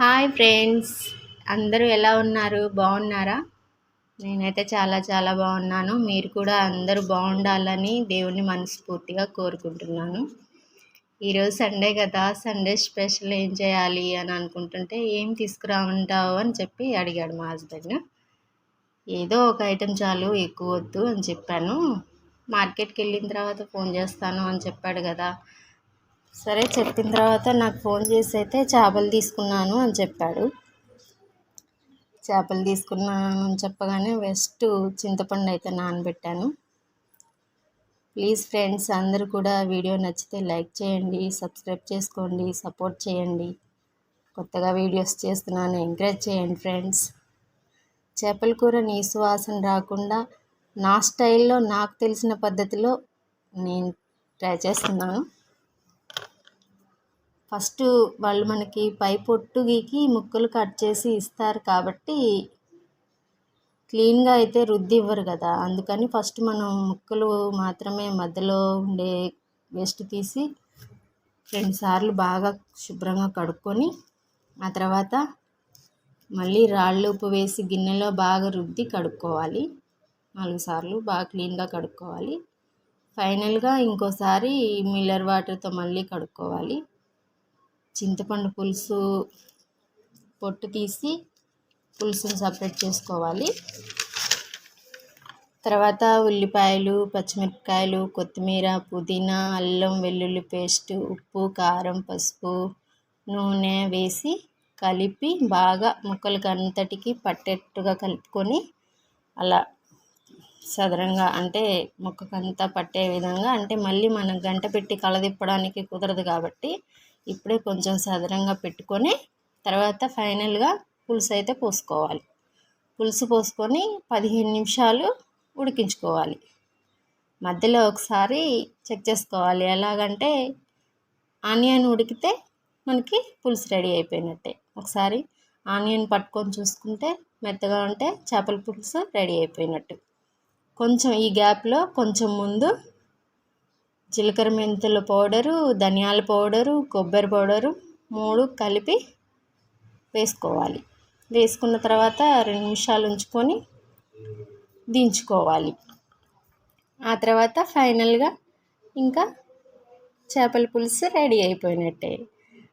Hi friends. అందరూ ఎలా ఉన్నారు? బాగున్నారా? నేనైతే చాలా చాలా బాగున్నాను. మీరు కూడా అందరూ బాగుండాలని దేవుణ్ణి మనస్ఫూర్తిగా కోరుకుంటున్నాను. ఈరోజు సండే కదా. సండే స్పెషల్ ఏం చేయాలి అని అనుకుంటుంటే ఏం తీసుకురామంటావు అని చెప్పి అడిగాడు మా హస్బెండ్. ఏదో ఒక ఐటెం చాలు ఎక్కువ వద్దు అని చెప్పాను. మార్కెట్కి వెళ్ళిన తర్వాత ఫోన్ చేస్తాను అని చెప్పాడు కదా. సరే చెప్పిన తర్వాత నాకు ఫోన్ చేసి అయితే చేపలు తీసుకున్నాను అని చెప్పాడు. చేపలు తీసుకున్నాను అని చెప్పగానే వెస్ట్ చింతపండు అయితే నానబెట్టాను. ప్లీజ్ ఫ్రెండ్స్ అందరూ కూడా వీడియో నచ్చితే లైక్ చేయండి సబ్స్క్రైబ్ చేసుకోండి సపోర్ట్ చేయండి. కొత్తగా వీడియోస్ చేస్తున్నాను ఎంకరేజ్ చేయండి ఫ్రెండ్స్. చేపల కూర నీ సువాసన రాకుండా నా స్టైల్లో నాకు తెలిసిన పద్ధతిలో నేను ట్రై చేస్తున్నాను. ఫస్ట్ వాళ్ళు మనకి పై పొట్టు గీకి ముక్కలు కట్ చేసి ఇస్తారు కాబట్టి క్లీన్గా అయితే రుద్ది ఇవ్వరు కదా. అందుకని ఫస్ట్ మనం ముక్కలు మాత్రమే మధ్యలో ఉండే వేస్ట్ తీసి రెండుసార్లు బాగా శుభ్రంగా కడుక్కొని ఆ తర్వాత మళ్ళీ రాళ్ళు ఉప్పు వేసి గిన్నెలో బాగా రుద్ది కడుక్కోవాలి. నాలుగు సార్లు బాగా క్లీన్గా కడుక్కోవాలి. ఫైనల్గా ఇంకోసారి మిల్లర్ వాటర్తో మళ్ళీ కడుక్కోవాలి. చింతపండు పులుసు పొట్టు తీసి పులుసుని సపరేట్ చేసుకోవాలి. తర్వాత ఉల్లిపాయలు పచ్చిమిరపకాయలు కొత్తిమీర పుదీనా అల్లం వెల్లుల్లి పేస్ట్ ఉప్పు కారం పసుపు నూనె వేసి కలిపి బాగా ముక్కలకి అంతటికి పట్టేట్టుగా కలుపుకొని అలా సదరంగా అంటే ముక్కకంతా పట్టే విధంగా అంటే మళ్ళీ మనం గంట పెట్టి కలదిప్పడానికి కుదరదు కాబట్టి ఇప్పుడే కొంచెం సదరంగా పెట్టుకొని తర్వాత ఫైనల్గా పులుసు అయితే పోసుకోవాలి. పులుసు పోసుకొని పదిహేను నిమిషాలు ఉడికించుకోవాలి. మధ్యలో ఒకసారి చెక్ చేసుకోవాలి. ఎలాగంటే ఆనియన్ ఉడికితే మనకి పులుసు రెడీ అయిపోయినట్టే. ఒకసారి ఆనియన్ పట్టుకొని చూసుకుంటే మెత్తగా ఉంటే చేపల పులుసు రెడీ అయిపోయినట్టు. కొంచెం ఈ గ్యాప్లో కొంచెం ముందు జీలకర్ర మెంతుల పౌడరు ధనియాల పౌడరు కొబ్బరి పౌడరు మూడు కలిపి వేసుకోవాలి. వేసుకున్న తర్వాత రెండు నిమిషాలు ఉంచుకొని దించుకోవాలి. ఆ తర్వాత ఫైనల్గా ఇంకా చేపల పులుసు రెడీ అయిపోయినట్టే.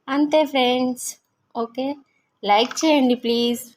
అంతే ఫ్రెండ్స్. ఓకే. లైక్ చేయండి ప్లీజ్.